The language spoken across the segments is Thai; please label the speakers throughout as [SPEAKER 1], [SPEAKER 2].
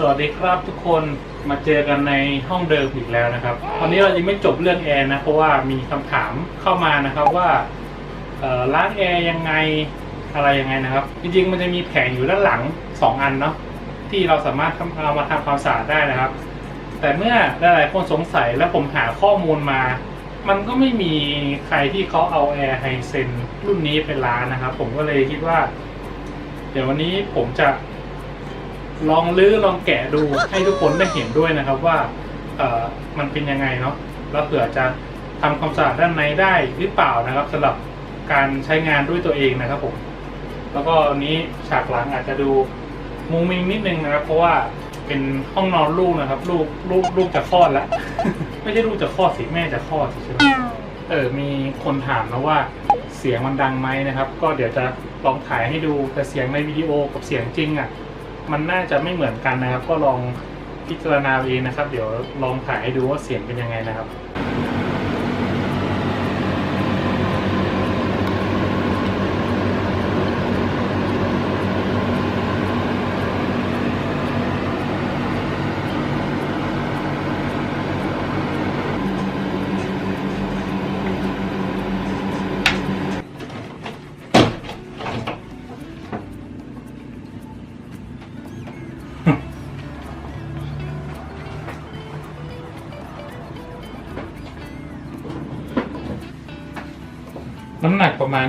[SPEAKER 1] สวัสดีครับทุกคนมาเจอกันในห้องเดิมอีกแล้วนะครับตอนนี้เรายังไม่จบเรื่องแอร์นะเพราะว่ามีคำถามเข้ามานะครับว่าล้างแอร์ยังไงอะไรยังไงนะครับ จริงๆมันจะมีแผงอยู่ด้านหลัง 2 อันเนาะที่เราสามารถเอามาทำความสะอาดได้นะครับ แต่เมื่อหลายๆคนสงสัยและผมหาข้อมูลมา มันก็ไม่มีใครที่เขาเอาแอร์ไฮเซนรุ่นนี้ไปล้างนะครับ ผมก็เลยคิดว่า เดี๋ยววันนี้ผมจะ ลองลื้อลองแกะดูให้ทุกคนได้เห็นด้วยนะครับว่าเอ่อมันเป็นยังไงเนาะแล้วเผื่อจะทำความสะอาดด้านในได้หรือเปล่านะครับสำหรับการใช้งานด้วยตัวเองนะครับผมแล้วก็นี้ฉากหลังอาจจะดูมุงมิงนิดนึงนะครับ เพราะว่าเป็นห้องนอนลูกนะครับ ลูกลูกลูกจะคลอดแล้วไม่ใช่ลูกจะคลอดสิแม่จะคลอดใช่ไหมเออมีคนถามนะว่าเสียงมันดังไหมนะครับ ก็เดี๋ยวจะลองถ่ายให้ดูแต่เสียงในวิดีโอกับเสียงจริงอะ มันน่าจะไม่เหมือนกันนะครับ ก็ลองพิจารณาเองนะครับ เดี๋ยวลองถ่ายให้ดูว่าเสียงเป็นยังไงนะครับำหนักประมาณ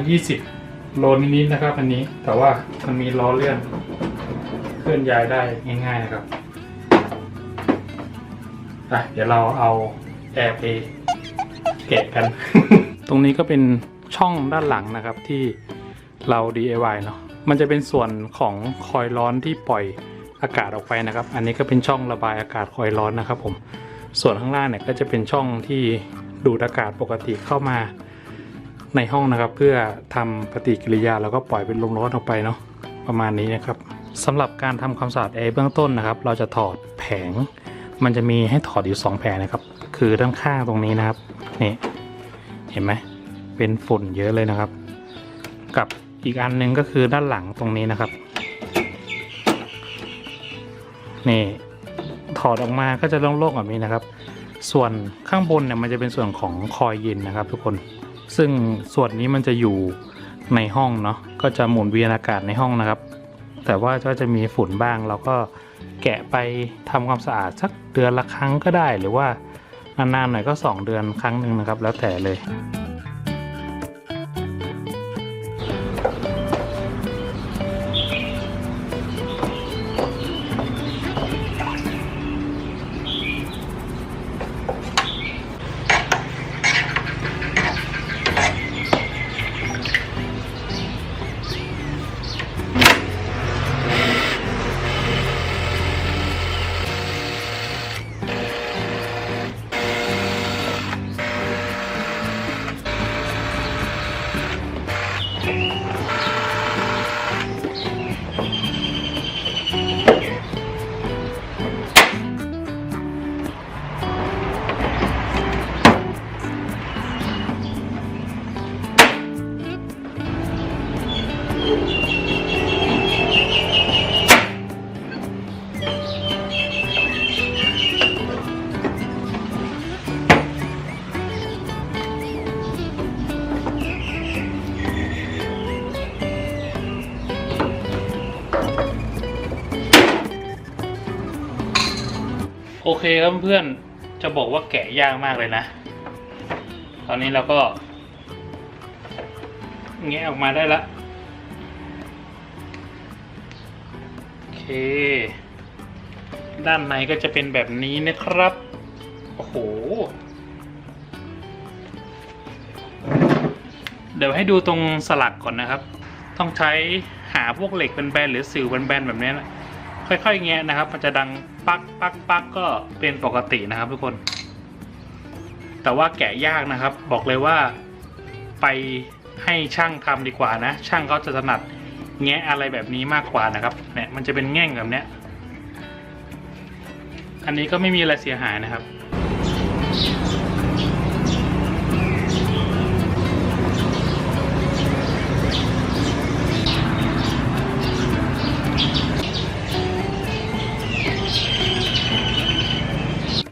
[SPEAKER 1] 20 โลนิดๆนะครับ อันนี้ แต่ว่ามันมีล้อเลื่อนเคลื่อนย้ายได้ง่ายๆนะครับอะเดี๋ยวเราเอาแอร์ไปแกะกัน ตรงนี้ก็เป็นช่องด้านหลังนะครับที่เรา DIY เนาะ มันจะเป็นส่วนของคอยล์ร้อนที่ปล่อยอากาศออกไปนะครับ อันนี้ก็เป็นช่องระบายอากาศคอยล์ร้อนนะครับผม ส่วนข้างล่างเนี่ยก็จะเป็นช่องที่ดูดอากาศปกติเข้ามา ในห้องนะครับ เพื่อทำปฏิกิริยาแล้วก็ปล่อยเป็นลมร้อนออกไปเนาะประมาณนี้นะครับสำหรับการทำความสะอาดแอร์เบื้องต้นนะครับ เราจะถอดแผง มันจะมีให้ถอดอยู่ 2 แผงนะครับ คือด้านข้างตรงนี้นะครับนี่เห็นไหมเป็นฝุ่นเยอะเลยนะครับ กับอีกอันหนึงก็คือด้านหลังตรงนี้นะครับนี่ถอดออกมาก็จะโล่งๆแบบนี้นะครับ ส่วนข้างบนเนี่ยมันจะเป็นส่วนของคอยเย็นนะครับ ทุกคน ซึ่งส่วนนี้มันจะอยู่ในห้องเนาะก็จะหมุนเวียนอากาศในห้องนะครับ แต่ว่าก็จะมีฝุ่นบ้างเราก็แกะไปทำความสะอาดสักเดือนละครั้งก็ได้ หรือว่านานๆหน่อยก็ 2 เดือนครั้งหนึ่งนะครับ แล้วแต่เลย โอเคครับเพื่อนจะบอกว่าแกะยากมากเลยนะ ตอนนี้เราก็แงะออกมาได้ละ ด้านในก็จะเป็นแบบนี้นะครับ โอ้โห เดี๋ยวให้ดูตรงสลักก่อนนะครับ ต้องใช้หาพวกเหล็กแบนๆหรือสิวแบนๆแบบนี้นะค่อยๆแงะนะครับ มันจะดังปักปักปักก็เป็นปกตินะครับทุกคน แต่ว่าแกะยากนะครับ บอกเลยว่าไปให้ช่างทำดีกว่านะ ช่างเขาจะถนัด แงะอะไรแบบนี้มากกว่านะครับเนี่ยมันจะเป็นแง่งแบบเนี้ยอันนี้ก็ไม่มีอะไรเสียหายนะครับ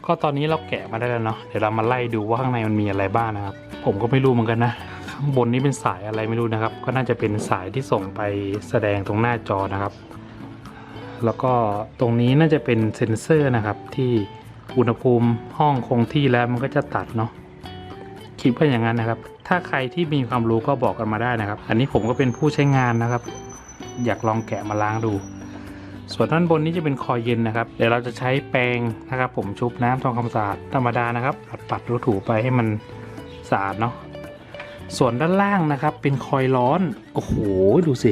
[SPEAKER 1] ก็ตอนนี้เราแกะมาได้แล้วเนาะเดี๋ยวเรามาไล่ดูว่าข้างในมันมีอะไรบ้างนะครับ ผมก็ไม่รู้เหมือนกันนะ ข้างบนนี้เป็นสายอะไรไม่รู้นะครับ ก็น่าจะเป็นสายที่ส่งไปแสดงตรงหน้าจอนะครับ แล้วก็ตรงนี้น่าจะเป็นเซ็นเซอร์นะครับ ที่อุณหภูมิห้องคงที่แล้วมันก็จะตัดเนาะคิดว่าอย่างนั้นนะครับ ถ้าใครที่มีความรู้ก็บอกกันมาได้นะครับ อันนี้ผมก็เป็นผู้ใช้งานนะครับ อยากลองแกะมาล้างดู ส่วนด้านบนนี้จะเป็นคอยเย็นนะครับ เดี๋ยวเราจะใช้แปรงนะครับ ผมชุบน้ำทำควาสะอาดธรรมดานะครับ ปัดปัดๆถูๆไปให้มันสะอาดเนาะ ส่วนด้านล่างนะครับเป็นคอยร้อน โอ้โห ดูสิ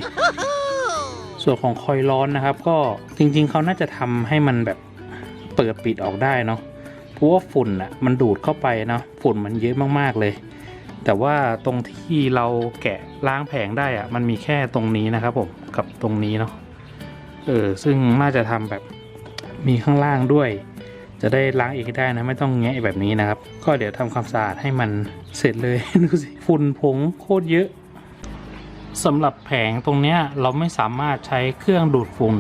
[SPEAKER 1] ส่วนของคอยร้อนนะครับ ก็จริงๆเขาน่าจะทำให้มันแบบเปิดปิดออกได้เนาะเพราะว่าฝุ่นอะมันดูดเข้าไปเนาะฝุ่นมันเยอะมากๆเลย แต่ว่าตรงที่เราแกะล้างแผงได้อะมันมีแค่ตรงนี้นะครับผมกับตรงนี้เนาะเออซึ่งน่าจะทำแบบมีข้างล่างด้วย จะได้ล้างเองได้นะไม่ต้องแงะแบบนี้นะครับ ก็เดี๋ยวทำความสะอาดให้มันเสร็จเลยดูสิฝุ่นผงโคตรเยอะสำหรับแผงตรงเนี้ยเราไม่สามารถใช้เครื่องดูดฝุ่น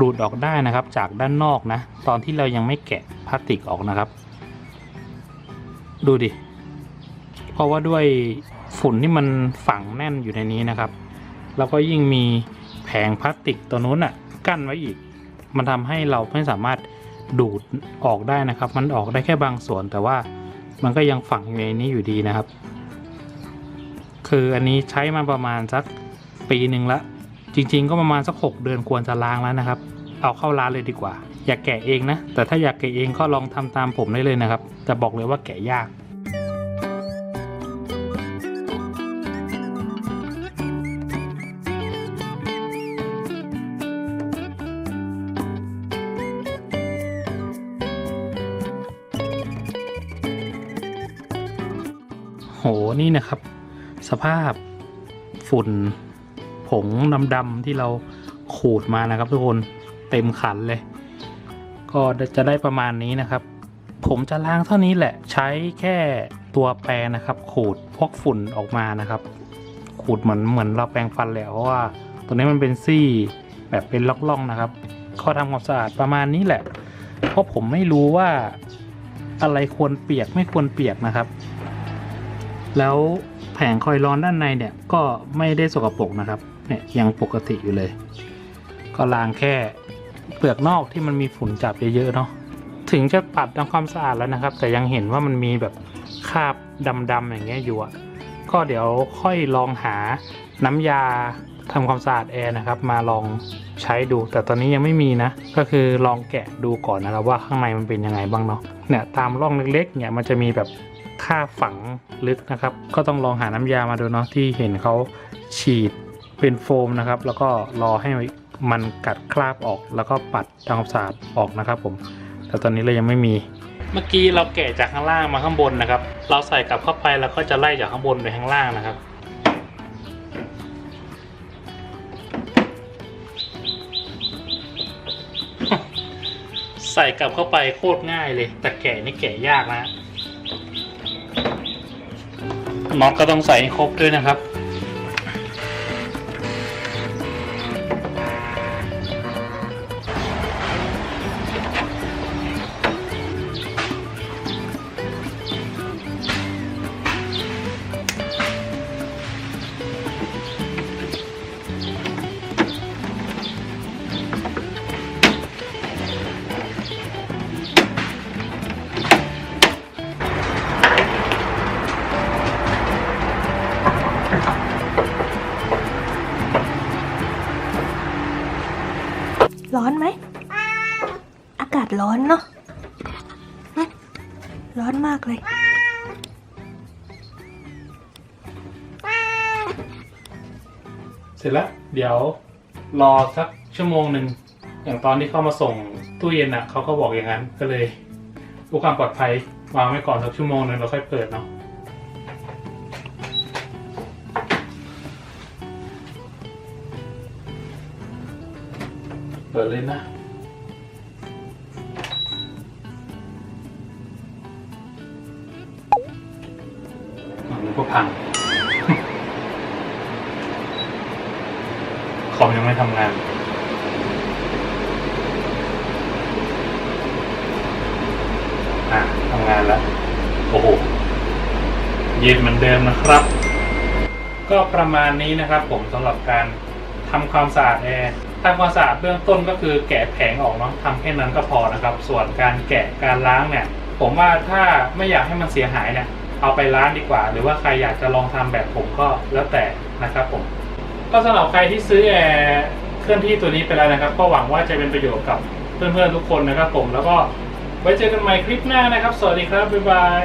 [SPEAKER 1] ดูดออกได้นะครับ จากด้านนอกนะ ตอนที่เรายังไม่แกะพลาสติกออกนะครับ ดูดิ เพราะว่าด้วยฝุ่นที่มันฝังแน่นอยู่ในนี้นะครับ แล้วก็ยิ่งมีแผงพลาสติกตัวนู้นอะ กั้นไว้อีก มันทำให้เราไม่สามารถ ดูดออกได้นะครับ มันออกได้แค่บางส่วน แต่ว่ามันก็ยังฝังอยู่ในนี้อยู่ดีนะครับ คืออันนี้ใช้มาประมาณสักปีหนึ่งละ จริง ๆ ก็ประมาณสักหกเดือนควรจะล้างแล้วนะครับ เอาเข้าร้านเลยดีกว่า อยากแกะเองนะ แต่ถ้าอยากแกะเองก็ลองทำตามผมได้เลยนะครับ แต่บอกเลยว่าแกะยาก นี่นะครับ สภาพฝุ่นผงดำๆที่เราขูดมานะครับ ทุกคนเต็มขันเลย ก็จะได้ประมาณนี้นะครับ ผมจะล้างเท่านี้แหละใช้แค่ตัวแปรงนะครับ ขูดพวกฝุ่นออกมานะครับ ขูดเหมือนเหมือนเราแปรงฟันแหละเพราะว่าตัวนี้มันเป็นซี่แบบเป็นล่องๆนะครับก็ทำความสะอาดประมาณนี้แหละ เพราะผมไม่รู้ว่าอะไรควรเปียกไม่ควรเปียกนะครับ แล้วแผงคอยร้อนด้านในเนี่ยก็ไม่ได้สกปรกนะครับเนี่ยยังปกติอยู่เลย ก็ล้างแค่เปลือกนอกที่มันมีฝุ่นจับเยอะๆเนาะถึงจะปัดทำความสะอาดแล้วนะครับ แต่ยังเห็นว่ามันมีแบบคราบดำๆอย่างเงี้ยอยู่อะก็เดี๋ยวค่อยลองหาน้ำยาทำความสะอาดแอร์นะครับ มาลองใช้ดู แต่ตอนนี้ยังไม่มีนะ ก็คือลองแกะดูก่อนนะครับว่าข้างในมันเป็นยังไงบ้างเนาะเนี่ยตามร่องเล็กๆเนี่ยมันจะมีแบบ ค่าฝังลึกนะครับ ก็ต้องลองหาน้ำยามาดูเนาะที่เห็นเขาฉีดเป็นโฟมนะครับ แล้วก็รอให้มันกัดคราบออก แล้วก็ปัดทำความสะอาดออกนะครับ ผม แต่ตอนนี้เรายังไม่มี เมื่อกี้เราแกะจากข้างล่างมาข้างบนนะครับ เราใส่กลับเข้าไปแล้วก็จะไล่จากข้างบนไปข้างล่างนะครับใส่กลับเข้าไปโคตรง่ายเลย แต่แกะนี่แกะยากนะ น็อกก็ต้องใส่ให้ครบด้วยนะครับ
[SPEAKER 2] เนาะร้อนมากเลย
[SPEAKER 1] เสร็จแล้ว เดี๋ยวรอสักชั่วโมงหนึ่ง อย่างตอนที่เข้ามาส่งตู้เย็นอะเขาก็บอกอย่างนั้น ก็เลยเพื่อความปลอดภัยวางไว้ก่อนสักชั่วโมงหนึ่งเราค่อยเปิดเนาะเปิดเลยนะ พัง คอมยังไม่ทำงาน อะทำงานแล้ว โอ้โห เย็นเหมือนเดิมนะครับ ก็ประมาณนี้นะครับผมสำหรับการทำความสะอาดแอร์ทำความสะอาดเบื้องต้นก็คือแกะแผงออกเนาะทำแค่นั้นก็พอนะครับ ส่วนการแกะการล้างเนี่ย ผมว่าถ้าไม่อยากให้มันเสียหายเนี่ย เอาไปร้านดีกว่า หรือว่าใครอยากจะลองทำแบบผมก็แล้วแต่นะครับผม ก็สำหรับใครที่ซื้อแอร์เคลื่อนที่ตัวนี้ไปแล้วนะครับ ก็หวังว่าจะเป็นประโยชน์กับเพื่อนๆทุกคนนะครับผมแล้วก็ไว้เจอกันใหม่คลิปหน้านะครับ สวัสดีครับบ๊ายบาย